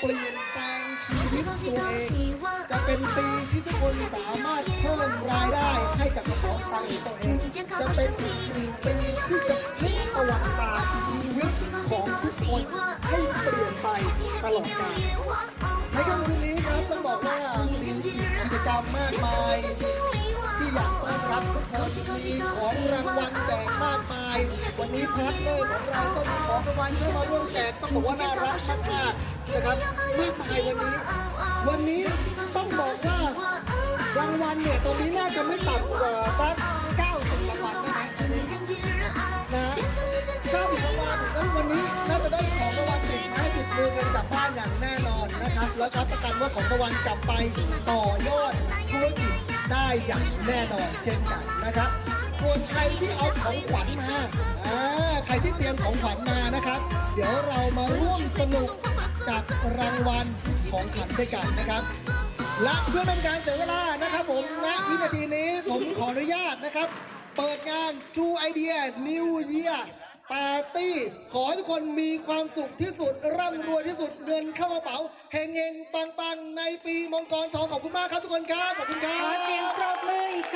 เปลี่ยนแปลงชีวิตตัวเองจะเป็นปีที่ทุกคนสามารถเพิ่มรายได้ให้กับกระเป๋าตังค์ตัวเองจะเป็นอีกหนึ่งปีที่จะพลิกประวัติศาสตร์ชีวิตของทุกคนให้เปลี่ยนไปตลอดกาลในค่ำคืนนี้ครับต้องบอกว่ามีกิจกรรมมากมายที่อยากต้อนรับทุกคนมีของรางวัลแจกมากมาย วันนี้พาร์ทเนอร์ของเราก็มีของรางวัลเข้ามาร่วมแจกต้องบอกว่าน่ารักมากๆนะครับมากมายวันนี้ วันนี้ต้องบอกว่ารางวัลเนี่ยตรงนี้น่าจะไม่ต่ำกว่าสัก90รางวัลนะนะ90รางวัลแล้ววันนี้น่าจะได้ของรางวัลติดไม้ติดมือกันกลับบ้านอย่างแน่นอนนะครับ แล้วรับประกันว่าของรางวัลกลับไปต่อยอดธุรกิจได้อย่างแน่นอนเช่นกันนะครับส่วนใครที่เอาของขวัญมา ที่เตรียมของขวัญมานะครับ เดี๋ยวเรามาร่วมสนุกกับรางวัลของขวัญด้วยกันนะครับ และเพื่อเป็นการเสียเวลานะครับ ผมณวินาทีนี้ผมขออนุญาตนะครับ เปิดงาน True Idea New Year Party ขอให้ทุกคนมีความสุขที่สุด ร่ำรวยที่สุดเงินเข้ากระเป๋าเฮงเฮงปังปังๆในปีมังกรทองขอบคุณมากครับทุกคนครับขอบคุณครัขอเสียงบปรบมืออีก